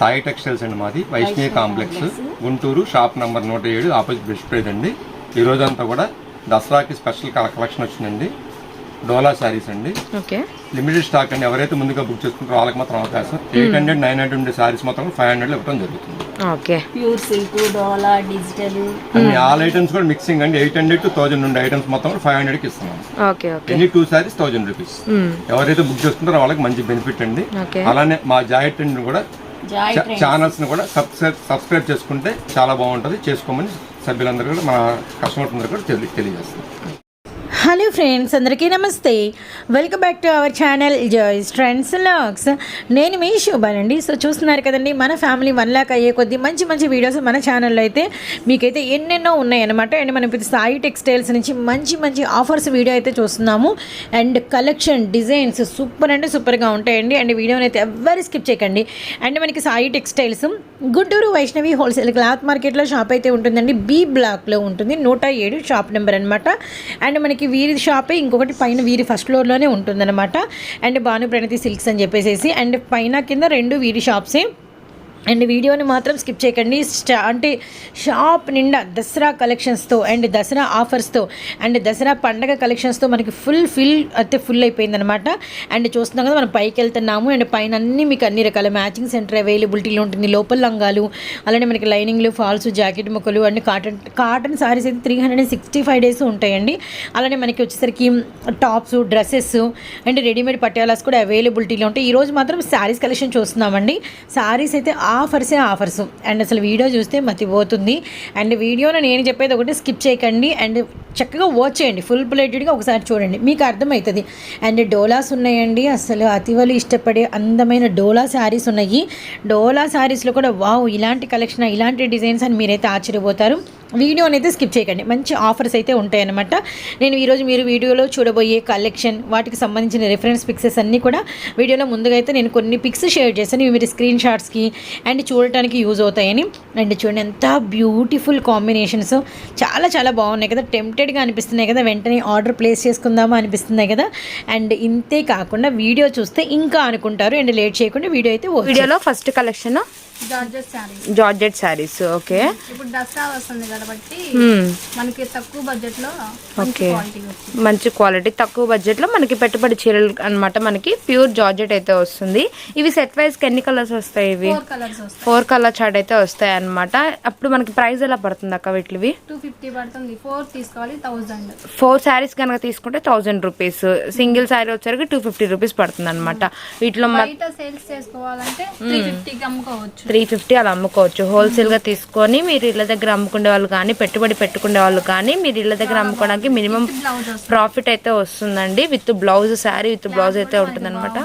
Sai textiles అండి మాది Vaishnavi complex. Guntur shop number నూట ఏడు ఆపోజిట్ బెస్ట్ ప్రైజ్ అండి. ఈ రోజంతా కూడా దసరాకి స్పెషల్ కలెక్షన్ వచ్చిందండి. డోలా శారీస్ అండి. ఓకే. లిమిటెడ్ స్టాక్ అండి. ఎవరైతే ముందుగా బుక్ చేసుకుంటారో వాళ్ళకి మాత్రం అవకాశం. ఎయిట్ హండ్రెడ్ నైన్ హండ్రెడ్ ఉండే శారీస్ మాత్రం ఫైవ్ హండ్రెడ్ ఇవ్వడం జరుగుతుంది. Okay. Pure silk Dola digital. అన్ని ఆల్ ఐటమ్స్ కూడా మిక్సింగ్ అండి. ఎయిట్ హండ్రెడ్ టు థౌసండ్ ఉండే ఐటమ్స్ మొత్తం ఫైవ్ హండ్రెడ్కి ఇస్తున్నాం. Okay okay. Any two saris thousand rupees. ఎవరైతే బుక్ చేసుకుంటారో వాళ్ళకి మంచి బెనిఫిట్ అండి. అలానే మా జాయింట్ అండ్ కూడా జాయ్ ఛానల్స్ని కూడా సబ్స్క్రైబ్ సబ్స్క్రైబ్ చేసుకుంటే చాలా బాగుంటుంది. చేసుకోమని సభ్యులందరూ కూడా మన కస్టమర్స్ అందరూ కూడా తెలి- తెలియజేస్తాం హలో ఫ్రెండ్స్ అందరికీ నమస్తే. Welcome back to our channel Joys trends logs నేను మీ శుభానండి. సో చూస్తున్నారు కదండి మన ఫ్యామిలీ వన్ లాక్ అయ్యే కొద్దీ మంచి మంచి వీడియోస్ మన ఛానల్లో అయితే మీకైతే ఎన్నెన్నో ఉన్నాయన్నమాట. అండ్ మనం ఇప్పుడు సాయి టెక్స్టైల్స్ నుంచి మంచి మంచి ఆఫర్స్ వీడియో అయితే చూస్తున్నాము. అండ్ కలెక్షన్ డిజైన్స్ సూపర్ అంటే సూపర్గా ఉంటాయండి. అండ్ వీడియోని అయితే ఎవ్వరు స్కిప్ చేయకండి. అండ్ మనకి Sai textiles Guntur Vaishnavi wholesale cloth మార్కెట్లో షాప్ అయితే ఉంటుందండి. బి బ్లాక్లో ఉంటుంది. నూట ఏడు షాప్ నెంబర్ అనమాట అండ్ మనకి వీరి షాపే ఇంకొకటి పైన వీరి ఫస్ట్ ఫ్లోర్లోనే ఉంటుందన్నమాట. అండ్ భాను ప్రణతి సిల్క్స్ అని చెప్పేసి అండ్ పైన కింద రెండు వీరి షాప్సే. అండ్ వీడియోని మాత్రం స్కిప్ చేయకండి. స్టా అంటే షాప్ నిండా దసరా కలెక్షన్స్తో అండ్ దసరా ఆఫర్స్తో అండ్ దసరా పండగ కలెక్షన్స్తో మనకి ఫుల్ ఫిల్ అయితే ఫుల్ అయిపోయిందనమాట అండ్ చూస్తున్నాం కదా మనం పైకి వెళ్తున్నాము. అండ్ పైన అన్ని మీకు అన్ని రకాల మ్యాచింగ్ సెంటర్ అవైలబిలిటీలో ఉంటుంది. లోపల లంగాలు అలానే మనకి లైనింగ్లు ఫాల్స్ జాకెట్ ముక్కలు అండ్ కాటన్ కాటన్ సారీస్ అయితే three hundred sixty five days ఉంటాయండి. అలానే మనకి వచ్చేసరికి tops dresses and readymade patialas కూడా అవైలబిలిటీలో ఉంటాయి. ఈరోజు మాత్రం శారీస్ కలెక్షన్ చూస్తున్నామండి. శారీస్ అయితే ఆఫర్సే ఆఫర్స్. అండ్ అసలు వీడియో చూస్తే మతిపోతుంది. అండ్ వీడియోలో నేను చెప్పేది ఒకటి స్కిప్ చేయకండి. అండ్ చక్కగా వాచ్ చేయండి. ఫుల్ ప్లేటెడ్గా ఒకసారి చూడండి. మీకు అర్థమవుతుంది అండ్ డోలాస్ ఉన్నాయండి. అసలు అతివలు ఇష్టపడే అందమైన డోలా శారీస్ ఉన్నాయి. డోలా శారీస్లో కూడా వావ్ ఇలాంటి కలెక్షన్ ఇలాంటి డిజైన్స్ అని మీరైతే ఆశ్చర్యపోతారు. వీడియోని అయితే స్కిప్ చేయకండి. మంచి ఆఫర్స్ అయితే ఉంటాయన్నమాట. నేను ఈరోజు మీరు వీడియోలో చూడబోయే కలెక్షన్ వాటికి సంబంధించిన రిఫరెన్స్ పిక్సెస్ అన్నీ కూడా వీడియోలో ముందుగా అయితే నేను కొన్ని పిక్స్ షేర్ చేశాను ఇవి మీరు స్క్రీన్ షాట్స్కి అండ్ చూడటానికి యూజ్ అవుతాయని. అండ్ చూడండి ఎంత బ్యూటిఫుల్ కాంబినేషన్స్ చాలా చాలా బాగున్నాయి కదా. టెంప్టెడ్గా అనిపిస్తున్నాయి కదా. వెంటనే ఆర్డర్ ప్లేస్ చేసుకుందామా అనిపిస్తున్నాయి కదా. అండ్ ఇంతే కాకుండా వీడియో చూస్తే ఇంకా అనుకుంటారు. అండ్ లేట్ చేయకుండా వీడియో అయితే వీడియోలో first collection georgette saree georgette sarees okay. ఇప్పుడు దసరా వస్తుంది కాబట్టి మనకి తక్కువ బడ్జెట్లో ఓకే. మంచి క్వాలిటీ తక్కువ బడ్జెట్లో మనకి పెట్టుబడి చీరలు అన్నమాట మనకి ప్యూర్ జార్జెట్ అయితే వస్తుంది. ఇవి సెట్ వైజ్కి ఎన్ని కలర్స్ వస్తాయి ఇవి? ఫోర్ కలర్ చార్ట్ అయితే వస్తాయి అన్నమాట. అప్పుడు మనకి ప్రైస్ ఎలా పడుతుంది అక్క వీటివి టూ ఫిఫ్టీ పడుతుంది. ఫోర్ తీసుకోవాలి థౌజండ్ ఫోర్ శారీస్ కనుక తీసుకుంటే థౌజండ్ రూపీస్ సింగిల్ శారీ వచ్చరికి టూ ఫిఫ్టీ రూపీస్ పడుతుంది అనమాట వీటిలో సేల్స్ చేసుకోవాలంటే త్రీ ఫిఫ్టీకి అమ్ముకోవచ్చు. త్రీ ఫిఫ్టీ అలా అమ్ముకోవచ్చు. హోల్సేల్గా తీసుకొని మీరు ఇళ్ళ దగ్గర అమ్ముకునే వాళ్ళు కానీ పెట్టుబడి పెట్టుకునే వాళ్ళు కానీ మీరు ఇళ్ళ దగ్గర అమ్ముకోవడానికి మినిమం ప్రాఫిట్ అయితే వస్తుందండి. With blouse saree with blouse అయితే ఉంటుందన్నమాట.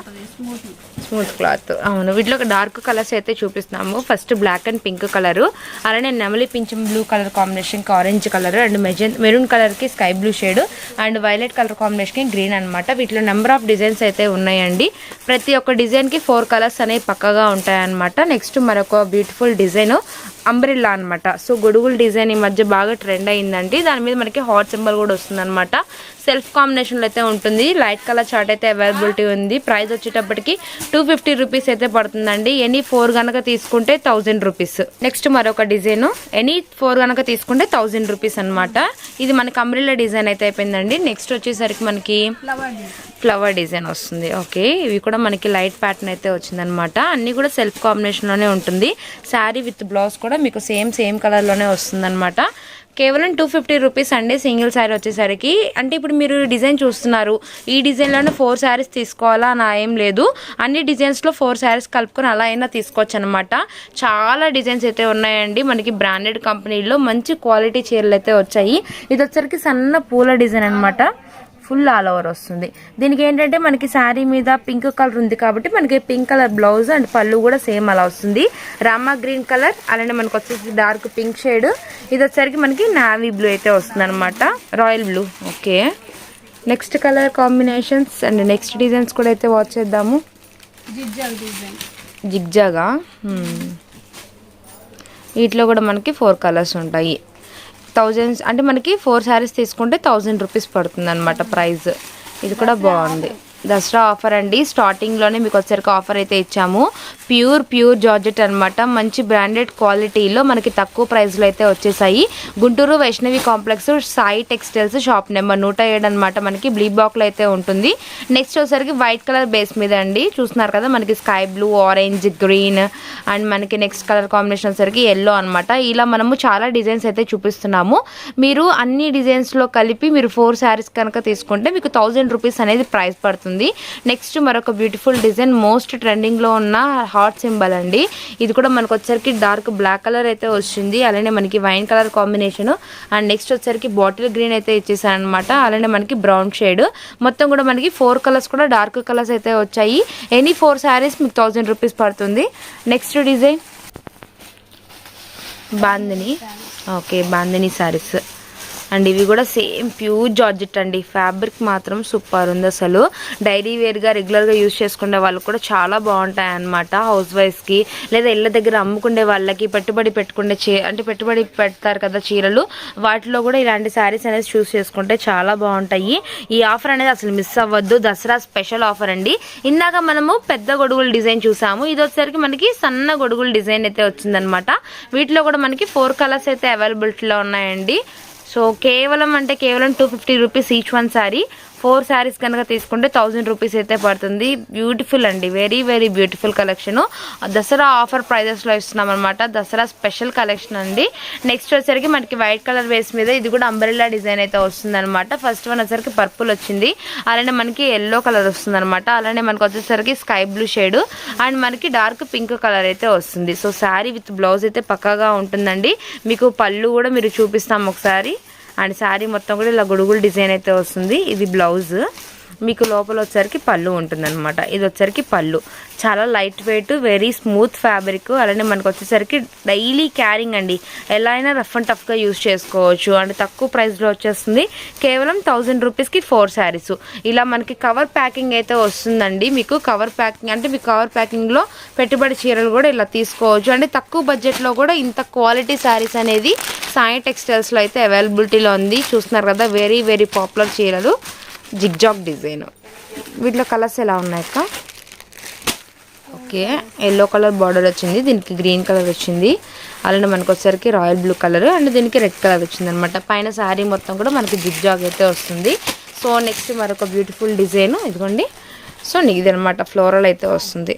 స్మూత్ క్లాత్ అవును వీటిలో ఒక డార్క్ కలర్స్ అయితే చూపిస్తున్నాము. First black and pink colour అలానే నెమలి పింఛం బ్లూ కలర్ కాంబినేషన్కి ఆరెంజ్ కలర్ అండ్ మెజన్ మెరూన్ కలర్కి sky blue shade and violet colour కాంబినేషన్కి గ్రీన్ అనమాట వీటిలో నెంబర్ ఆఫ్ డిజైన్స్ అయితే ఉన్నాయండి. ప్రతి ఒక్క డిజైన్కి ఫోర్ కలర్స్ అనేవి పక్కగా ఉంటాయన్నమాట. నెక్స్ట్ మరొక బ్యూటిఫుల్ డిజైన్ అంబ్రిల్లా అనమాట సో గొడుగుల డిజైన్ ఈ మధ్య బాగా ట్రెండ్ అయిందండి. దాని మీద మనకి హాట్ సింబల్ కూడా వస్తుందన్నమాట. సెల్ఫ్ కాంబినేషన్లో అయితే ఉంటుంది. లైట్ కలర్ చార్ట్ అయితే అవైలబిలిటీ ఉంది. ప్రైస్ వచ్చేటప్పటికి టూ ఫిఫ్టీ రూపీస్ అయితే పడుతుందండి. ఎనీ ఫోర్ కనుక తీసుకుంటే థౌజండ్ రూపీస్ నెక్స్ట్ మరొక డిజైన్ ఎనీ ఫోర్ కనుక తీసుకుంటే థౌజండ్ రూపీస్ అనమాట ఇది మనకి అంబ్రిల్లా డిజైన్ అయితే అయిపోయిందండి. నెక్స్ట్ వచ్చేసరికి మనకి ఫ్లవర్ డిజైన్ వస్తుంది. ఓకే. ఇవి కూడా మనకి లైట్ ప్యాటర్న్ అయితే వచ్చిందనమాట అన్నీ కూడా సెల్ఫ్ కాంబినేషన్లోనే ఉంటుంది. శారీ విత్ బ్లౌజ్ కూడా మీకు సేమ్ సేమ్ కలర్లోనే వస్తుందన్నమాట. కేవలం టూ ఫిఫ్టీ రూపీస్ అండి సింగిల్ శారీ వచ్చేసరికి. అంటే ఇప్పుడు మీరు డిజైన్ చూస్తున్నారు. ఈ డిజైన్లోనే ఫోర్ శారీస్ తీసుకోవాలా అని ఏం లేదు. అన్ని డిజైన్స్లో ఫోర్ శారీస్ కలుపుకొని అలా అయినా తీసుకోవచ్చు అనమాట చాలా డిజైన్స్ అయితే ఉన్నాయండి. మనకి బ్రాండెడ్ కంపెనీల్లో మంచి క్వాలిటీ చీరలు అయితే వచ్చాయి. ఇది వచ్చరికి సన్న పూల డిజైన్ అనమాట ఫుల్ ఆల్ ఓవర్ వస్తుంది. దీనికి ఏంటంటే మనకి శారీ మీద పింక్ కలర్ ఉంది కాబట్టి మనకి పింక్ కలర్ బ్లౌజ్ అండ్ పళ్ళు కూడా సేమ్ అలా వస్తుంది. రామా గ్రీన్ కలర్ అలానే మనకు వచ్చేసి డార్క్ పింక్ షేడ్. ఇది వచ్చేసరికి మనకి నావీ బ్లూ అయితే వస్తుంది అనమాట royal blue. Okay. Next colour combinations and next designs కూడా అయితే వాచ్ చేద్దాము. జిగ్జాగా వీటిలో కూడా మనకి ఫోర్ కలర్స్ ఉంటాయి. థౌజండ్ అంటే మనకి ఫోర్ శారీస్ తీసుకుంటే థౌజండ్ రూపీస్ పడుతుంది అనమాట ప్రైస్. ఇది కూడా బాగుంది. దసరా ఆఫర్ అండి. స్టార్టింగ్లోనే మీకు వచ్చరికి ఆఫర్ అయితే ఇచ్చాము. ప్యూర్ ప్యూర్ జార్జెట్ అన్నమాట. మంచి బ్రాండెడ్ క్వాలిటీలో మనకి తక్కువ ప్రైస్లో అయితే వచ్చేసాయి. Guntur Vaishnavi complex Sai textiles shop number నూట ఏడు అనమాట మనకి. బ్లీ బ్లాక్లో అయితే ఉంటుంది. నెక్స్ట్ వచ్చేసరికి వైట్ కలర్ బేస్ మీద అండి. చూస్తున్నారు కదా మనకి sky blue orange green and మనకి నెక్స్ట్ కలర్ కాంబినేషన్ వచ్చేసరికి ఎల్లో అనమాట ఇలా మనము చాలా డిజైన్స్ అయితే చూపిస్తున్నాము. మీరు అన్ని డిజైన్స్లో కలిపి మీరు ఫోర్ శారీస్ కనుక తీసుకుంటే మీకు థౌజండ్ రూపీస్ అనేది ప్రైస్ పడుతుంది. నెక్స్ట్ మరొక బ్యూటిఫుల్ డిజైన్ మోస్ట్ ట్రెండింగ్లో ఉన్న హార్ట్ సింబల్ అండి. ఇది కూడా మనకు వచ్చరికి డార్క్ బ్లాక్ కలర్ అయితే వచ్చింది అలానే మనకి wine colour combination and next వచ్చరికి బాటిల్ గ్రీన్ అయితే ఇచ్చేసాను అనమాట అలానే మనకి బ్రౌన్ షేడ్ మొత్తం కూడా మనకి ఫోర్ కలర్స్ కూడా డార్క్ కలర్స్ అయితే వచ్చాయి. ఎనీ ఫోర్ శారీస్ మీకు థౌజండ్ రూపీస్ పడుతుంది. Next design bandhani okay bandhani saris and ఇవి కూడా సేమ్ ప్యూర్ జార్జెట్ అండి. ఫ్యాబ్రిక్ మాత్రం సూపర్ ఉంది అసలు. డైలీ వేర్గా రెగ్యులర్గా యూజ్ చేసుకునే వాళ్ళు కూడా చాలా బాగుంటాయి అన్నమాట హౌస్ వైఫ్స్కి లేదా ఇళ్ళ దగ్గర అమ్ముకునే వాళ్ళకి పెట్టుబడి పెట్టుకునే చీ అంటే పెట్టుబడి పెడతారు కదా చీరలు. వాటిలో కూడా ఇలాంటి శారీస్ అనేది చూస్ చేసుకుంటే చాలా బాగుంటాయి. ఈ ఆఫర్ అనేది అసలు మిస్ అవ్వద్దు. దసరా స్పెషల్ ఆఫర్ అండి. ఇందాక మనము పెద్ద గొడుగుల డిజైన్ చూసాము. ఇది వచ్చేసరికి మనకి సన్న గొడుగుల డిజైన్ అయితే వచ్చిందనమాట వీటిలో కూడా మనకి ఫోర్ కలర్స్ అయితే అవైలబిలిటీలో ఉన్నాయండి. సో కేవలం అంటే కేవలం two fifty rupees each one sari four saris కనుక తీసుకుంటే థౌజండ్ రూపీస్ అయితే పడుతుంది. బ్యూటిఫుల్ అండి. Very very beautiful collection Dussehra offer ప్రైజెస్లో ఇస్తున్నాం అనమాట దసరా స్పెషల్ కలెక్షన్ అండి. నెక్స్ట్ వచ్చేసరికి మనకి వైట్ కలర్ బేస్ మీద ఇది కూడా అంబ్రెల్లా డిజైన్ అయితే వస్తుంది అనమాట ఫస్ట్ వన్ వచ్చేసరికి పర్పుల్ వచ్చింది. అలానే మనకి ఎల్లో కలర్ వస్తుంది అనమాట అలానే మనకి వచ్చేసరికి స్కై బ్లూ షేడ్ అండ్ మనకి డార్క్ పింక్ కలర్ అయితే వస్తుంది. సో శారీ విత్ బ్లౌజ్ అయితే పక్కాగా ఉంటుందండి. మీకు పళ్ళు కూడా మీరు చూపిస్తాం ఒకసారి. అండ్ శారీ మొత్తం కూడా ఇలా గొడుగులు డిజైన్ అయితే వస్తుంది. ఇది బ్లౌజ్. మీకు లోపల వచ్చరికి పళ్ళు ఉంటుందన్నమాట. ఇది వచ్చరికి పళ్ళు. చాలా light weight very smooth fabric అలానే మనకు వచ్చేసరికి డైలీ క్యారింగ్ అండి. ఎలా అయినా రఫ్ అండ్ టఫ్గా యూస్ చేసుకోవచ్చు. అండ్ తక్కువ ప్రైస్లో వచ్చేస్తుంది. కేవలం థౌజండ్ రూపీస్కి ఫోర్ శారీస్ ఇలా మనకి కవర్ ప్యాకింగ్ అయితే వస్తుందండి. మీకు కవర్ ప్యాకింగ్ అంటే మీకు కవర్ ప్యాకింగ్లో పెట్టుబడి చీరలు కూడా ఇలా తీసుకోవచ్చు. అంటే తక్కువ బడ్జెట్లో కూడా ఇంత క్వాలిటీ శారీస్ అనేది సాయి టెక్స్టైల్స్లో అయితే అవైలబిలిటీలో ఉంది. చూస్తున్నారు కదా వెరీ వెరీ పాపులర్ చీరలు. Zigzag design. వీటిలో కలర్స్ ఎలా ఉన్నాయి అక్క? ఓకే ఎల్లో కలర్ బార్డర్ వచ్చింది దీనికి గ్రీన్ కలర్ వచ్చింది. అలానే మనకు వచ్చేసరికి రాయల్ బ్లూ కలర్ అండ్ దీనికి రెడ్ కలర్ వచ్చింది అనమాట పైన శారీ మొత్తం కూడా మనకి జిగ్జాగ్ అయితే వస్తుంది. సో నెక్స్ట్ మరొక బ్యూటిఫుల్ డిజైన్ ఇదిగోండి. సో ఇది అనమాట ఫ్లోరల్ అయితే వస్తుంది.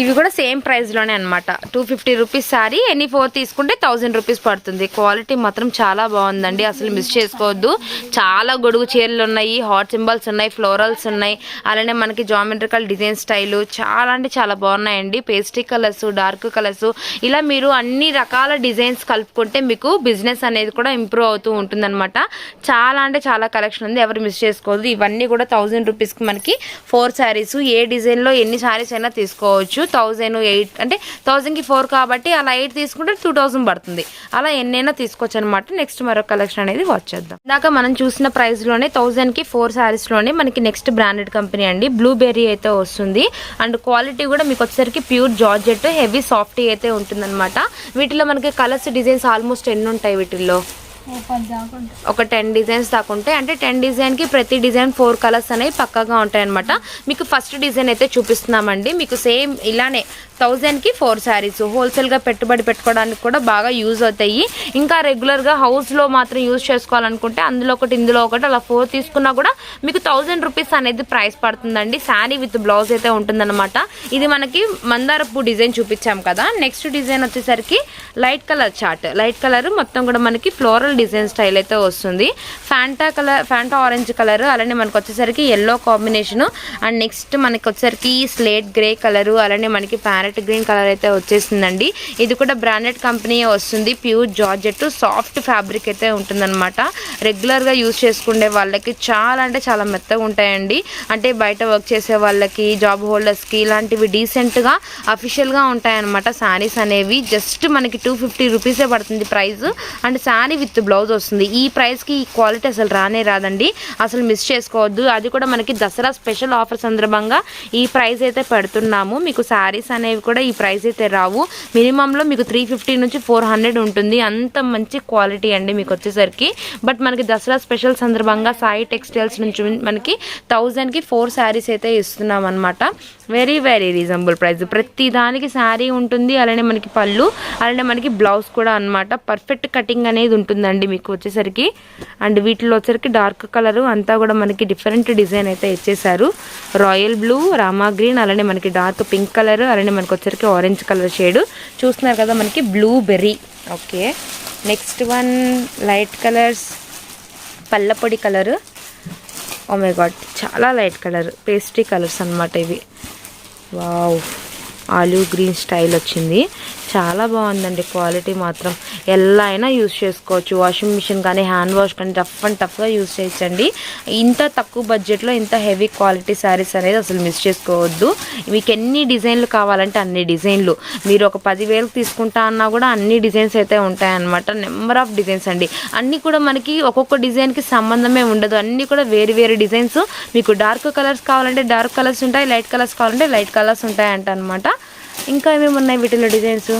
ఇవి కూడా సేమ్ ప్రైస్లోనే అనమాట two fifty rupees sorry any four తీసుకుంటే థౌజండ్ రూపీస్ పడుతుంది. క్వాలిటీ మాత్రం చాలా బాగుందండి. అసలు మిస్ చేసుకోవద్దు. చాలా గొడుగు చీరలు ఉన్నాయి హాట్ సింబల్స్ ఉన్నాయి ఫ్లోరల్స్ ఉన్నాయి. అలానే మనకి జామెట్రికల్ డిజైన్ స్టైలు చాలా అంటే చాలా బాగున్నాయండి. పేస్ట్రీ కలర్స్ డార్క్ కలర్స్ ఇలా మీరు అన్ని రకాల డిజైన్స్ కలుపుకుంటే మీకు బిజినెస్ అనేది కూడా ఇంప్రూవ్ అవుతూ ఉంటుందన్నమాట. చాలా అంటే చాలా కలెక్షన్ ఉంది. ఎవరు మిస్ చేసుకోవద్దు. ఇవన్నీ కూడా థౌజండ్ రూపీస్కి మనకి ఫోర్ శారీస్ ఏ డిజైన్లో ఎన్ని శారీస్ అయినా తీసుకోవచ్చు. థౌజండ్ ఎయిట్ అంటే థౌజండ్కి ఫోర్ కాబట్టి అలా ఎయిట్ తీసుకుంటే టూ థౌజండ్ పడుతుంది. అలా ఎన్నైనా తీసుకోవచ్చు అనమాట నెక్స్ట్ మరొక కలెక్షన్ అనేది వాచ్ చేద్దాం. ఇందాక మనం చూసిన ప్రైస్లోనే థౌజండ్కి ఫోర్ శారీస్లోనే మనకి నెక్స్ట్ బ్రాండెడ్ కంపెనీ అండి. బ్లూబెర్రీ అయితే వస్తుంది. అండ్ క్వాలిటీ కూడా మీకు వచ్చేసరికి ప్యూర్ జార్జెట్ హెవీ సాఫ్టీ అయితే ఉంటుందన్నమాట. వీటిలో మనకి కలర్స్ డిజైన్స్ ఆల్మోస్ట్ ఎన్ని ఉంటాయి వీటిల్లో? ఒక టెన్ డిజైన్స్ దాకా ఉంటాయి. అంటే టెన్ డిజైన్కి ప్రతి డిజైన్ ఫోర్ కలర్స్ అనేవి పక్కాగా ఉంటాయన్నమాట. మీకు ఫస్ట్ డిజైన్ అయితే చూపిస్తున్నామండి. మీకు సేమ్ ఇలానే థౌజండ్కి ఫోర్ శారీస్ హోల్సేల్గా పెట్టుబడి పెట్టుకోవడానికి కూడా బాగా యూజ్ అవుతాయి. ఇంకా రెగ్యులర్గా హౌస్లో మాత్రం యూజ్ చేసుకోవాలనుకుంటే అందులో ఒకటి ఇందులో ఒకటి అలా ఫోర్ తీసుకున్నా కూడా మీకు థౌజండ్ రూపీస్ అనేది ప్రైస్ పడుతుందండి. శారీ విత్ బ్లౌజ్ అయితే ఉంటుందన్నమాట. ఇది మనకి మందారపు డిజైన్ చూపించాం కదా. నెక్స్ట్ డిజైన్ వచ్చేసరికి light colour chart. Light colour మొత్తం కూడా మనకి ఫ్లోరల్ డిజైన్ స్టైల్ అయితే వస్తుంది. Fanta colour Fanta orange colour అలానే మనకు వచ్చేసరికి ఎల్లో కాంబినేషన్ అండ్ నెక్స్ట్ మనకి వచ్చేసరికి స్లేట్ గ్రే కలర్ అలానే మనకి ప్యారెట్ గ్రీన్ కలర్ అయితే వచ్చేసిందండి. ఇది కూడా బ్రాండెడ్ కంపెనీ వస్తుంది. ప్యూర్ జార్జెట్ సాఫ్ట్ ఫ్యాబ్రిక్ అయితే ఉంటుందన్నమాట. రెగ్యులర్గా యూజ్ చేసుకునే వాళ్ళకి చాలా అంటే చాలా మెత్తగా ఉంటాయండి. అంటే బయట వర్క్ చేసే వాళ్ళకి జాబ్ హోల్డర్స్కి ఇలాంటివి డీసెంట్గా అఫీషియల్గా ఉంటాయన్నమాట శారీస్ అనేవి. జస్ట్ మనకి టూ ఫిఫ్టీ రూపీసే పడుతుంది price and sari with blouse వస్తుంది. ఈ ప్రైస్కి ఈ క్వాలిటీ అసలు రానే రాదండి. అసలు మిస్ చేసుకోవద్దు. అది కూడా మనకి దసరా స్పెషల్ ఆఫర్ సందర్భంగా ఈ ప్రైస్ అయితే పెడుతున్నాము. మీకు శారీస్ అనేవి అనేవి కూడా ఈ ప్రైస్ అయితే రావు. మినిమంలో మీకు త్రీ ఫిఫ్టీ నుంచి ఫోర్ హండ్రెడ్ ఉంటుంది. అంత మంచి క్వాలిటీ అండి మీకు వచ్చేసరికి. బట్ మనకి దసరా స్పెషల్ సందర్భంగా సాయి టెక్స్టైల్స్ నుంచి మనకి థౌజండ్కి ఫోర్ శారీస్ అయితే ఇస్తున్నాం అనమాట వెరీ వెరీ రీజనబుల్ ప్రైస్ ప్రతి దానికి శారీ ఉంటుంది. అలానే మనకి పళ్ళు అలానే మనకి బ్లౌజ్ కూడా అన్నమాట. పర్ఫెక్ట్ కటింగ్ అనేది ఉంటుందండి మీకు వచ్చేసరికి. అండ్ వీటిలో వచ్చేసరికి డార్క్ కలర్ అంతా కూడా మనకి డిఫరెంట్ డిజైన్ అయితే ఇచ్చేసారు రాయల్ బ్లూ రామా గ్రీన్ అలానే మనకి డార్క్ పింక్ కలర్ అలానే మనకి వచ్చరికి ఆరెంజ్ కలర్ షేడ్ చూస్తున్నారు కదా మనకి blueberry okay next one light colours పల్లపొడి colour oh God చాలా లైట్ కలర్ పేస్ట్రీ కలర్స్ అన్నమాట ఇవి. వావ్ ఆలివ్ గ్రీన్ స్టైల్ వచ్చింది. చాలా బాగుందండి క్వాలిటీ మాత్రం. ఎలా అయినా యూస్ చేసుకోవచ్చు. వాషింగ్ మిషన్ కానీ హ్యాండ్ వాష్ కానీ టఫ్ అండ్ టఫ్గా యూస్ చేయొచ్చండి. ఇంత తక్కువ బడ్జెట్లో ఇంత హెవీ క్వాలిటీ శారీస్ అనేది అసలు మిస్ చేసుకోవద్దు. మీకు ఎన్ని డిజైన్లు కావాలంటే అన్ని డిజైన్లు. మీరు ఒక పదివేలకు తీసుకుంటా అన్నా కూడా అన్ని డిజైన్స్ అయితే ఉంటాయన్నమాట. నెంబర్ ఆఫ్ డిజైన్స్ అండి. అన్నీ కూడా మనకి ఒక్కొక్క డిజైన్కి సంబంధమే ఉండదు. అన్నీ కూడా వేరు వేరు డిజైన్స్. మీకు డార్క్ కలర్స్ కావాలంటే డార్క్ కలర్స్ ఉంటాయి లైట్ కలర్స్ కావాలంటే లైట్ కలర్స్ ఉంటాయంట అనమాట ఇంకా ఏమేమి ఉన్నాయి వీటిలో డిజైన్స్?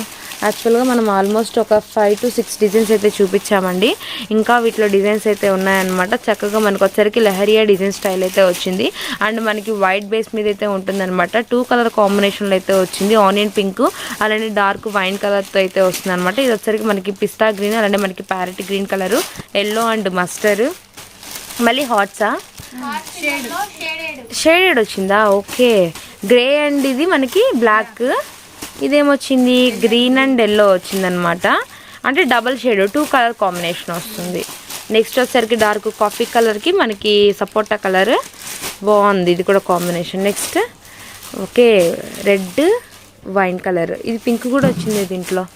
యాక్చువల్గా మనం ఆల్మోస్ట్ ఒక ఫైవ్ టు సిక్స్ డిజైన్స్ అయితే చూపించామండి. ఇంకా వీటిలో డిజైన్స్ అయితే ఉన్నాయన్నమాట. చక్కగా మనకు వచ్చరికి లహరియా డిజైన్ స్టైల్ అయితే వచ్చింది. అండ్ మనకి వైట్ బేస్ మీద అయితే ఉంటుందన్నమాట. టూ కలర్ కాంబినేషన్లో అయితే వచ్చింది. ఆనియన్ పింక్ అలానే డార్క్ వైన్ కలర్తో అయితే వస్తుంది అనమాట ఇది వచ్చరికి మనకి పిస్తా గ్రీన్ అలానే మనకి parrot green colour yellow and mustard మళ్ళీ హాట్సా? షేడెడ్ వచ్చిందా? ఓకే. గ్రే అండ్ ఇది మనకి బ్లాక్. ఇదేమొచ్చింది? గ్రీన్ అండ్ ఎల్లో వచ్చిందనమాట. అంటే double shade two colour combination వస్తుంది. నెక్స్ట్ వచ్చేసరికి డార్క్ కాఫీ కలర్కి మనకి సపోటా కలర్. బాగుంది. ఇది కూడా combination. Next okay red wine colour. ఇది పింక్ కూడా వచ్చింది దీంట్లో.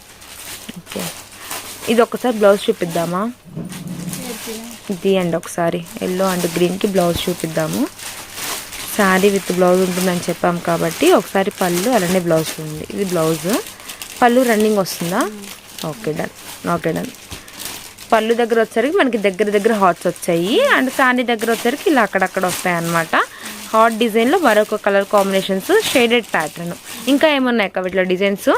ఓకే. ఇది ఒక్కసారి బ్లౌజ్ చూపిద్దామా? ఇది అండి ఒకసారి. ఎల్లో అండ్ గ్రీన్కి బ్లౌజ్ చూపిద్దాము. శారీ విత్ బ్లౌజ్ ఉంటుందని చెప్పాం కాబట్టి ఒకసారి పళ్ళు అలానే బ్లౌజ్ ఉంది ఇది బ్లౌజ్. పళ్ళు రన్నింగ్ వస్తుందా? Okay done. Okay done. పళ్ళు దగ్గర వచ్చరికి మనకి దగ్గర దగ్గర హాట్స్ వచ్చాయి. అండ్ శారీ దగ్గర వచ్చరికి ఇలా అక్కడక్కడ వస్తాయి అన్నమాట. హాట్ డిజైన్లో మరొక కలర్ కాంబినేషన్స్ షేడెడ్ ప్యాటర్న్. ఇంకా ఏమున్నాయి అక్క వీటిలో డిజైన్స్?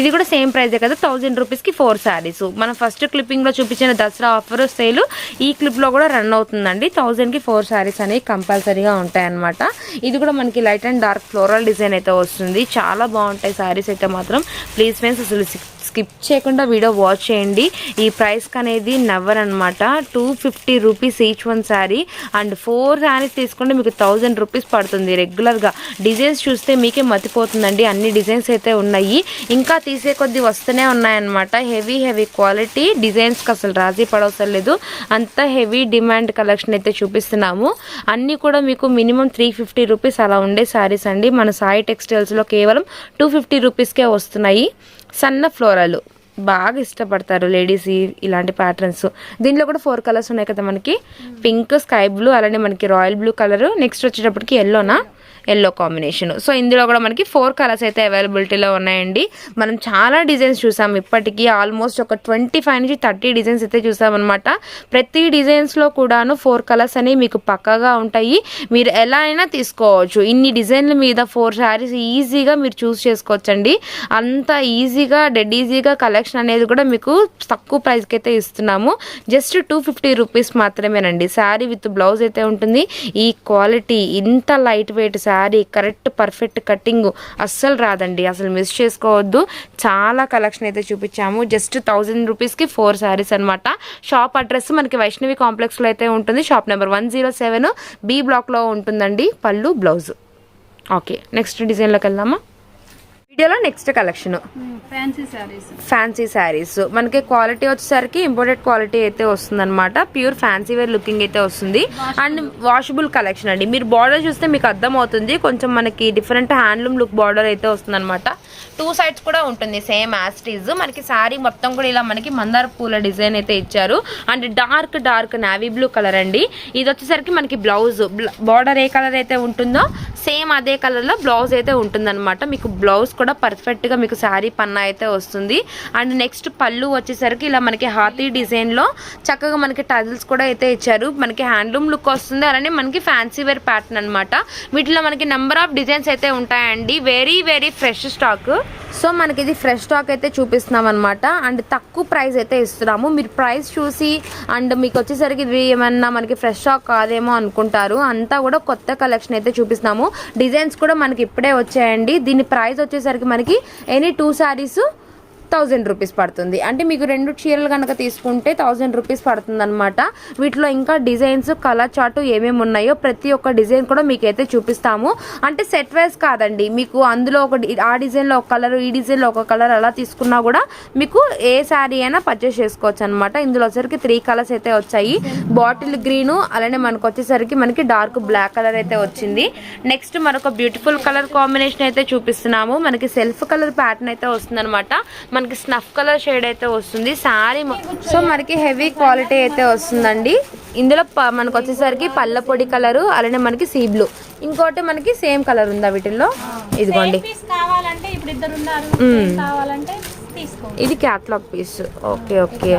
ఇది కూడా సేమ్ ప్రైజే కదా థౌజండ్ రూపీస్కి ఫోర్ శారీస్ మనం ఫస్ట్ క్లిప్పింగ్లో చూపించిన దసరా ఆఫర్ సేల్ ఈ క్లిప్లో కూడా రన్ అవుతుందండి. థౌజండ్కి ఫోర్ శారీస్ అనేవి కంపల్సరీగా ఉంటాయన్నమాట. ఇది కూడా మనకి light and dark floral design అయితే వస్తుంది. చాలా బాగుంటాయి శారీస్ అయితే మాత్రం. ప్లీజ్ ఫ్రెండ్స్ అసలు స్కిప్ చేయకుండా వీడియో వాచ్ చేయండి. ఈ ప్రైస్కి అనేది నవ్వర్ అనమాట two fifty rupees each one sari and four saris తీసుకుంటే మీకు థౌజండ్ రూపీస్ పడుతుంది రెగ్యులర్గా డిజైన్స్ చూస్తే మీకే మతిపోతుందండి. అన్ని డిజైన్స్ అయితే ఉన్నాయి. ఇంకా తీసే కొద్ది వస్తూనే ఉన్నాయన్నమాట. హెవీ హెవీ క్వాలిటీ డిజైన్స్కి అసలు రాజీ పడవసరం లేదు అంత హెవీ డిమాండ్ కలెక్షన్ అయితే చూపిస్తున్నాము. అన్నీ కూడా మీకు మినిమం త్రీ ఫిఫ్టీ రూపీస్ అలా ఉండే శారీస్ అండి. మన సాయి టెక్స్టైల్స్లో కేవలం టూ ఫిఫ్టీ రూపీస్కే వస్తున్నాయి. సన్న ఫ్లోరల్ బాగా ఇష్టపడతారు లేడీస్ ఇలాంటి ప్యాటర్న్స్ దీనిలో కూడా ఫోర్ కలర్స్ ఉన్నాయి కదా మనకి. పింక్ స్కై బ్లూ అలానే మనకి రాయల్ బ్లూ కలర్ నెక్స్ట్ వచ్చేటప్పటికి ఎల్లోనా ఎల్లో కాంబినేషన్ సో ఇందులో కూడా మనకి ఫోర్ కలర్స్ అయితే అవైలబిలిటీలో ఉన్నాయండి. మనం చాలా డిజైన్స్ చూసాం. ఇప్పటికీ ఆల్మోస్ట్ ఒక ట్వంటీ ఫైవ్ నుంచి థర్టీ డిజైన్స్ అయితే చూసామన్నమాట. ప్రతి డిజైన్స్లో కూడాను ఫోర్ కలర్స్ అనేవి మీకు పక్కగా ఉంటాయి. మీరు ఎలా అయినా తీసుకోవచ్చు. ఇన్ని డిజైన్ల మీద ఫోర్ శారీస్ ఈజీగా మీరు చూస్ చేసుకోవచ్చండి. అంత ఈజీగా డెడ్ ఈజీగా కలెక్షన్ అనేది కూడా మీకు తక్కువ ప్రైస్కి అయితే ఇస్తున్నాము. జస్ట్ టూ ఫిఫ్టీ రూపీస్ మాత్రమేనండి. శారీ విత్ బ్లౌజ్ అయితే ఉంటుంది. ఈ క్వాలిటీ ఇంత light weight sari sari correct perfect cutting అస్సలు రాదండి. అసలు మిస్ చేసుకోవద్దు. చాలా కలెక్షన్ అయితే చూపించాము. జస్ట్ థౌజండ్ రూపీస్కి ఫోర్ శారీస్ అనమాట షాప్ అడ్రస్ మనకి వైష్ణవి కాంప్లెక్స్లో అయితే ఉంటుంది. Shop number one zero seven B బ్లాక్లో ఉంటుందండి పళ్ళు బ్లౌజ్. ఓకే నెక్స్ట్ డిజైన్లోకి వెళ్దామా? వీడియోలో నెక్స్ట్ కలెక్షన్ ఫ్యాన్సీ శారీస్ మనకి క్వాలిటీ వచ్చేసరికి ఇంపోర్టెడ్ క్వాలిటీ అయితే వస్తుంది అనమాట ప్యూర్ ఫ్యాన్సీ వేర్ లుకింగ్ అయితే వస్తుంది. అండ్ వాషబుల్ కలెక్షన్ అండి. మీరు బార్డర్ చూస్తే మీకు అర్థం అవుతుంది కొంచెం మనకి డిఫరెంట్ హ్యాండ్లూమ్ లుక్ బార్డర్ అయితే వస్తుంది అనమాట టూ సైడ్స్ కూడా ఉంటుంది. సేమ్ యాస్టీజ్ మనకి శారీ మొత్తం కూడా ఇలా మనకి మందార పూల డిజైన్ అయితే ఇచ్చారు. And dark dark navy blue colour అండి. ఇది వచ్చేసరికి మనకి బ్లౌజ్ బార్డర్ ఏ కలర్ అయితే ఉంటుందో సేమ్ అదే కలర్లో బ్లౌజ్ అయితే ఉంటుందన్నమాట. మీకు బ్లౌజ్ కూడా కూడా పర్ఫెక్ట్గా మీకు శారీ పన్నా అయితే వస్తుంది. అండ్ నెక్స్ట్ పళ్ళు వచ్చేసరికి ఇలా మనకి హాతీ డిజైన్లో చక్కగా మనకి టజిల్స్ కూడా అయితే ఇచ్చారు. మనకి హ్యాండ్లూమ్ లుక్ వస్తుంది. అలానే మనకి ఫ్యాన్సీ వేర్ ప్యాటర్న్ అనమాట వీటిలో మనకి నెంబర్ ఆఫ్ డిజైన్స్ అయితే ఉంటాయండి. Very very fresh stock so మనకి ఇది ఫ్రెష్ స్టాక్ అయితే చూపిస్తున్నాం అనమాట అండ్ తక్కువ ప్రైస్ అయితే ఇస్తున్నాము. మీరు ప్రైస్ చూసి అండ్ మీకు వచ్చేసరికి ఇది ఏమన్నా మనకి ఫ్రెష్ స్టాక్ కాదేమో అనుకుంటారు. అంతా కూడా కొత్త కలెక్షన్ అయితే చూపిస్తున్నాము. డిజైన్స్ కూడా మనకి ఇప్పుడే వచ్చాయండి. దీని ప్రైస్ వచ్చేసరికి మనకి any two saris thousand rupees పడుతుంది. అంటే మీకు రెండు చీరలు కనుక తీసుకుంటే థౌజండ్ రూపీస్ పడుతుంది అనమాట వీటిలో ఇంకా డిజైన్స్ కలర్ చాటు ఏమేమి ఉన్నాయో ప్రతి ఒక్క డిజైన్ కూడా మీకైతే చూపిస్తాము. అంటే సెట్ వైజ్ కాదండి. మీకు అందులో ఒక డి- ఆ డిజైన్లో ఒక కలర్ ఈ డిజైన్లో ఒక కలర్ అలా తీసుకున్నా కూడా మీకు ఏ శారీ అయినా పర్చేస్ చేసుకోవచ్చు అనమాట ఇందులో వచ్చేసరికి త్రీ కలర్స్ అయితే వచ్చాయి. బాటిల్ గ్రీను అలానే మనకు వచ్చేసరికి మనకి డార్క్ బ్లాక్ కలర్ అయితే వచ్చింది. నెక్స్ట్ మరొక బ్యూటిఫుల్ కలర్ కాంబినేషన్ అయితే చూపిస్తున్నాము. మనకి సెల్ఫ్ కలర్ ప్యాటర్న్ అయితే వస్తుంది అనమాట మనకి స్నఫ్ కలర్ షేడ్ అయితే వస్తుంది శారీ సో మనకి హెవీ క్వాలిటీ అయితే వస్తుందండి. ఇందులో ప- మనకు వచ్చేసరికి పళ్ళ పొడి కలరు అలానే మనకి సీ బ్లూ. ఇంకోటి మనకి సేమ్ కలర్ ఉందా వీటిల్లో? ఇదిగోండి. ఇది క్యాట్లాగ్ పీస్ ఓకే ఓకే.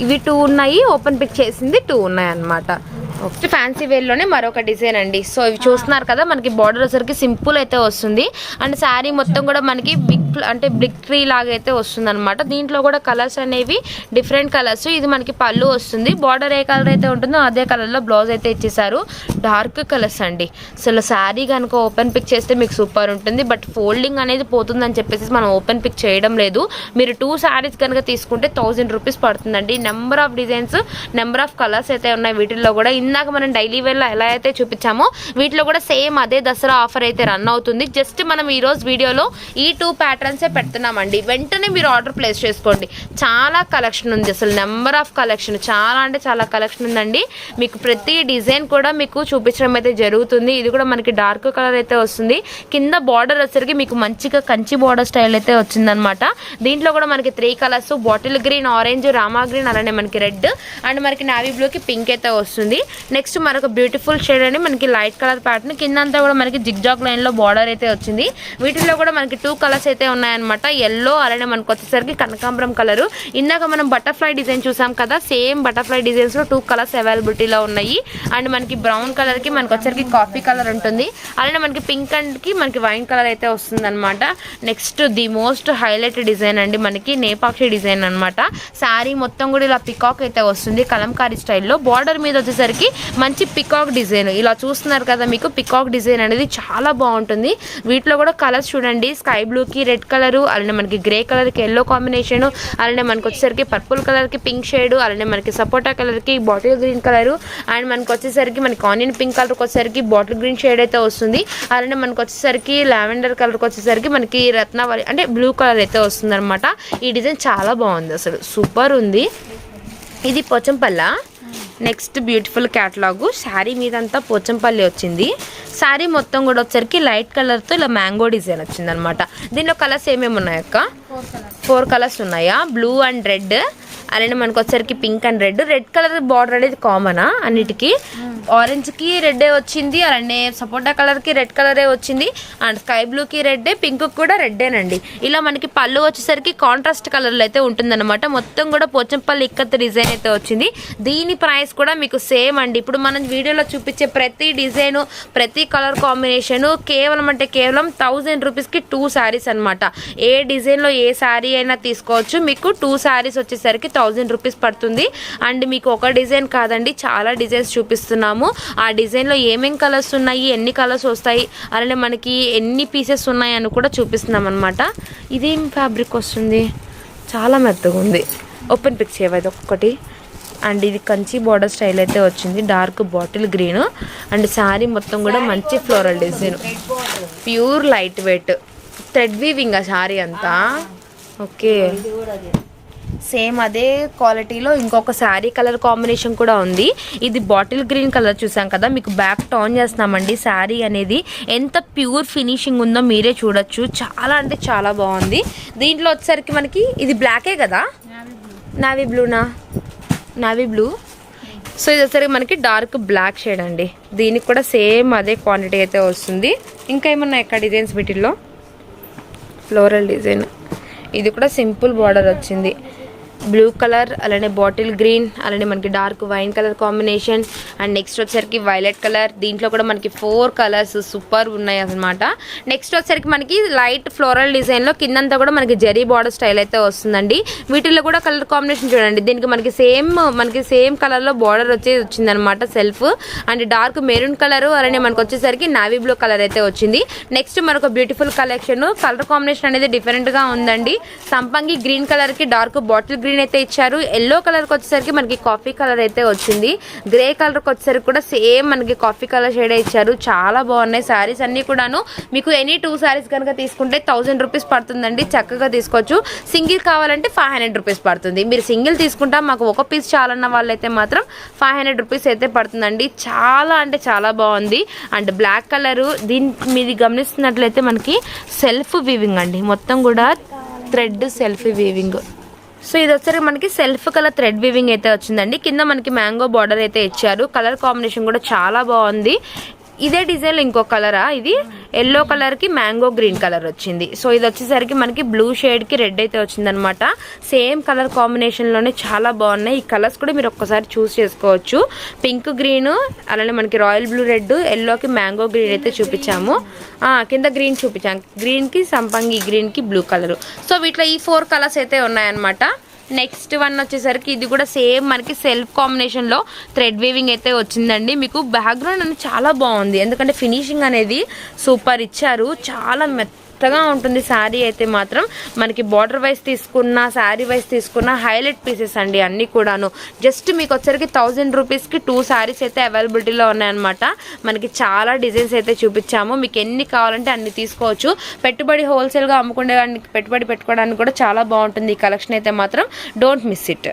ఇవి టూ ఉన్నాయి ఓపెన్ పిక్ చేసింది టూ ఉన్నాయి అనమాట ఓకే. ఫ్యాన్సీ వేర్లోనే మరొక డిజైన్ అండి. సో ఇవి చూస్తున్నారు కదా మనకి బార్డర్ వచ్చరికి సింపుల్ అయితే వస్తుంది. అండ్ శారీ మొత్తం కూడా మనకి బిగ్ అంటే బిగ్ ట్రీ లాగా అయితే వస్తుంది అనమాట దీంట్లో కూడా కలర్స్ అనేవి డిఫరెంట్ కలర్స్ ఇది మనకి పళ్ళు వస్తుంది. బార్డర్ ఏ కలర్ అయితే ఉంటుందో అదే కలర్లో బ్లౌజ్ అయితే ఇచ్చేసారు. డార్క్ కలర్స్ అండి. అసలు శారీ కనుక ఓపెన్ పిక్ చేస్తే మీకు సూపర్ ఉంటుంది. బట్ ఫోల్డింగ్ అనేది పోతుందని చెప్పేసి మనం ఓపెన్ పిక్ చేయడం లేదు. మీరు టూ శారీస్ కనుక తీసుకుంటే థౌజండ్ రూపీస్ పడుతుందండి. Number of designs number of colours అయితే ఉన్నాయి వీటిల్లో కూడా. ఇందాక మనం డైలీ వేర్లో ఎలా అయితే చూపించామో వీటిలో కూడా సేమ్ అదే దసరా ఆఫర్ అయితే రన్ అవుతుంది. జస్ట్ మనం ఈరోజు వీడియోలో ఈ టూ ప్యాటర్న్సే పెడుతున్నామండి. వెంటనే మీరు ఆర్డర్ ప్లేస్ చేసుకోండి. చాలా కలెక్షన్ ఉంది అసలు. Number of collection. చాలా అంటే చాలా కలెక్షన్ ఉందండి. మీకు ప్రతి డిజైన్ కూడా మీకు చూపించడం అయితే జరుగుతుంది. ఇది కూడా మనకి డార్క్ కలర్ అయితే వస్తుంది. కింద బార్డర్ వచ్చరికి మీకు మంచిగా కంచి బార్డర్ స్టైల్ అయితే వచ్చిందనమాట. దీంట్లో కూడా మనకి three colours bottle green orange Rama green అలానే మనకి రెడ్ అండ్ మనకి నావీ బ్లూకి పింక్ అయితే వస్తుంది. నెక్స్ట్ మరొక బ్యూటిఫుల్ షేడ్ అని మనకి లైట్ కలర్ ప్యాటర్న్. కింద అంతా కూడా మనకి జిగ్జాగ్ లైన్లో బార్డర్ అయితే వచ్చింది. వీటిలో కూడా మనకి టూ కలర్స్ అయితే ఉన్నాయన్నమాట. ఎల్లో అలానే మనకు వచ్చేసరికి కనకాంబరం కలర్. ఇందాక మనం బటర్ఫ్లై డిజైన్ చూసాం కదా సేమ్ బటర్ఫ్లై డిజైన్స్లో టూ కలర్స్ అవైలబిలిటీలో ఉన్నాయి. అండ్ మనకి బ్రౌన్ కలర్కి మనకి వచ్చేసరికి కాఫీ కలర్ ఉంటుంది. అలానే మనకి పింక్ అండ్కి మనకి వైన్ కలర్ అయితే వస్తుంది అనమాట next the most highlight design అండి మనకి నేపాక్షి డిజైన్ అనమాట శారీ మొత్తం కూడా ఇలా పికాక్ అయితే వస్తుంది కలంకారీ స్టైల్లో. బార్డర్ మీద వచ్చేసరికి మంచి పికాక్ డిజైన్ ఇలా చూస్తున్నారు కదా మీకు పికాక్ డిజైన్ అనేది చాలా బాగుంటుంది. వీటిలో కూడా కలర్స్ చూడండి. స్కై బ్లూకి రెడ్ కలరు అలానే మనకి గ్రే కలర్కి ఎల్లో కాంబినేషన్ అలానే మనకి వచ్చేసరికి పర్పుల్ కలర్కి పింక్ షేడ్ అలానే మనకి సపోటా కలర్కి బాటిల్ గ్రీన్ కలరు అండ్ మనకి వచ్చేసరికి మనకి ఆనియన్ పింక్ కలర్కి వచ్చేసరికి బాటిల్ గ్రీన్ షేడ్ అయితే వస్తుంది. అలానే మనకి వచ్చేసరికి లావెండర్ కలర్కి వచ్చేసరికి మనకి రత్నావళి అంటే బ్లూ కలర్ అయితే వస్తుంది ఈ డిజైన్ చాలా బాగుంది అసలు. సూపర్ ఉంది. ఇది Pochampally. Next beautiful catalogue. Sari మీదంతా పోచంపల్లి వచ్చింది. శారీ మొత్తం కూడా వచ్చరికి లైట్ కలర్తో ఇలా మ్యాంగో డిజైన్ వచ్చింది అనమాట దీనిలో కలర్స్ ఏమేమి ఉన్నాయి అక్క ఫోర్ కలర్ ఫోర్ కలర్స్ ఉన్నాయా? బ్లూ అండ్ రెడ్ అలానే మనకు వచ్చరికి pink and red. Red colour border అనేది కామనా అన్నిటికీ? ఆరెంజ్కి రెడ్ వచ్చింది అలానే సపోటా కలర్కి రెడ్ కలరే వచ్చింది అండ్ స్కై బ్లూ కి రెడ్ పింక్ కూడా రెడ్డేనండి. ఇలా మనకి పళ్ళు వచ్చేసరికి కాంట్రాస్ట్ కలర్లో అయితే ఉంటుందన్నమాట. మొత్తం కూడా పోచంపల్లి ఇక్కత్ డిజైన్ అయితే వచ్చింది. దీని ప్రైస్ కూడా మీకు సేమ్ అండి. ఇప్పుడు మనం వీడియోలో చూపించే ప్రతి డిజైన్ ప్రతి కలర్ కాంబినేషన్ కేవలం అంటే కేవలం థౌజండ్ రూపీస్కి టూ శారీస్ అనమాట ఏ డిజైన్లో ఏ శారీ అయినా తీసుకోవచ్చు. మీకు టూ శారీస్ వచ్చేసరికి థౌజండ్ రూపీస్ పడుతుంది. అండ్ మీకు ఒక డిజైన్ కాదండి చాలా డిజైన్స్ చూపిస్తున్నాము. ఆ డిజైన్లో ఏమేం కలర్స్ ఉన్నాయి ఎన్ని కలర్స్ వస్తాయి అలానే మనకి ఎన్ని పీసెస్ ఉన్నాయి అని కూడా చూపిస్తున్నాం అనమాట ఇదేం ఫ్యాబ్రిక్ వస్తుంది? చాలా మెత్తగా ఉంది. ఓపెన్ పిక్ చేయవది ఒక్కటి అండ్ ఇది కంచి బార్డర్ స్టైల్ అయితే వచ్చింది dark bottle green. And sari మొత్తం కూడా మంచి floral design. Pure light weight. Thread weaving ఆ శారీ అంతా. ఓకే. సేమ్ అదే క్వాలిటీలో ఇంకొక శారీ కలర్ కాంబినేషన్ కూడా ఉంది. ఇది బాటిల్ గ్రీన్ కలర్ చూసాం కదా మీకు బ్యాక్ టర్న్ చేస్తున్నామండి శారీ అనేది. ఎంత ప్యూర్ ఫినిషింగ్ ఉందో మీరే చూడొచ్చు. చాలా అంటే చాలా బాగుంది. దీంట్లో వచ్చేసరికి మనకి ఇది బ్లాకే కదా? నావీ బ్లూనా? Navy blue. సో ఇది వచ్చేసరికి మనకి డార్క్ బ్లాక్ షేడ్ అండి. దీనికి కూడా సేమ్ అదే క్వాంటిటీ అయితే వస్తుంది. ఇంకా ఏమన్నా ఎక్కడ డిజైన్స్ వీటిల్లో? Floral design. ఇది కూడా సింపుల్ బార్డర్ వచ్చింది. బ్లూ కలర్ అలానే బాటిల్ గ్రీన్ అలానే మనకి dark wine colour combination and next వచ్చేసరికి వైలెట్ కలర్ దీంట్లో కూడా మనకి ఫోర్ కలర్స్ సూపర్ ఉన్నాయి అనమాట నెక్స్ట్ వచ్చేసరికి మనకి లైట్ ఫ్లోరల్ డిజైన్లో కిందంతా కూడా మనకి జరీ బార్డర్ స్టైల్ అయితే వస్తుందండి. వీటిల్లో కూడా కలర్ కాంబినేషన్ చూడండి. దీనికి మనకి సేమ్ మనకి సేమ్ కలర్లో బార్డర్ వచ్చేసి వచ్చిందనమాట self and dark maroon colour అలానే మనకు వచ్చేసరికి నావీ బ్లూ కలర్ అయితే వచ్చింది. నెక్స్ట్ మనకు బ్యూటిఫుల్ కలెక్షన్ కలర్ కాంబినేషన్ అనేది డిఫరెంట్గా ఉందండి. సంపంగి గ్రీన్ కలర్కి డార్క్ బాటిల్ గ్రీన్ అయితే ఇచ్చారు. ఎల్లో కలర్కి వచ్చేసరికి మనకి కాఫీ కలర్ అయితే వచ్చింది. గ్రే కలర్కి వచ్చేసరికి కూడా సేమ్ మనకి కాఫీ కలర్ షేడ్ ఇచ్చారు. చాలా బాగున్నాయి శారీస్ అన్ని కూడాను. మీకు ఎనీ టూ శారీస్ కనుక తీసుకుంటే థౌసండ్ రూపీస్ పడుతుందండి. చక్కగా తీసుకోవచ్చు. సింగిల్ కావాలంటే ఫైవ్ హండ్రెడ్ రూపీస్ పడుతుంది. మీరు సింగిల్ తీసుకుంటా మాకు ఒక పీస్ చాలన్న వాళ్ళైతే మాత్రం ఫైవ్ హండ్రెడ్ రూపీస్ అయితే పడుతుందండి. చాలా అంటే చాలా బాగుంది. అండ్ బ్లాక్ కలర్ దీని మీరు గమనిస్తున్నట్లయితే మనకి సెల్ఫ్ వీవింగ్ అండి. మొత్తం కూడా థ్రెడ్ సెల్ఫ్ వీవింగ్ సో ఇది వచ్చరికి మనకి సెల్ఫ్ కలర్ థ్రెడ్ వీవింగ్ అయితే వచ్చిందండి. కింద మనకి మ్యాంగో బార్డర్ అయితే ఇచ్చారు. కలర్ కాంబినేషన్ కూడా చాలా బాగుంది. ఇదే డిజైన్ ఇంకో కలరా? ఇది ఎల్లో కలర్కి మ్యాంగో గ్రీన్ కలర్ వచ్చింది. సో ఇది వచ్చేసరికి మనకి బ్లూ షేడ్కి రెడ్ అయితే వచ్చిందనమాట సేమ్ కలర్ కాంబినేషన్లోనే చాలా బాగున్నాయి. ఈ కలర్స్ కూడా మీరు ఒక్కసారి చూస్ చేసుకోవచ్చు. పింక్ గ్రీన్ అలానే మనకి రాయల్ బ్లూ రెడ్ ఎల్లోకి మ్యాంగో గ్రీన్ అయితే చూపించాము. ఆ, కింద గ్రీన్ చూపించాం. గ్రీన్కి సంపంగి గ్రీన్కి బ్లూ కలర్. సో వీటిలో ఈ ఫోర్ కలర్స్ అయితే ఉన్నాయన్నమాట. నెక్స్ట్ వన్ వచ్చేసరికి ఇది కూడా సేమ్ మనకి సెల్ఫ్ కాంబినేషన్లో థ్రెడ్ వీవింగ్ అయితే వచ్చిందండి. మీకు బ్యాక్గ్రౌండ్ అనేది చాలా బాగుంది. ఎందుకంటే ఫినిషింగ్ అనేది సూపర్ ఇచ్చారు. చాలా మెత్తగా ఉంటుంది శారీ అయితే మాత్రం. మనకి బార్డర్ వైస్ తీసుకున్న శారీ వైస్ తీసుకున్న హైలైట్ పీసెస్ అండి అన్నీ కూడాను. జస్ట్ మీకు వచ్చరికి థౌజండ్ రూపీస్కి టూ శారీస్ అయితే అవైలబిలిటీలో ఉన్నాయన్నమాట. మనకి చాలా డిజైన్స్ అయితే చూపించాము. మీకు ఎన్ని కావాలంటే అన్ని తీసుకోవచ్చు. పెట్టుబడి హోల్సేల్గా అమ్ముకునే పెట్టుబడి పెట్టుకోవడానికి కూడా చాలా బాగుంటుంది ఈ కలెక్షన్ అయితే మాత్రం. Don't miss it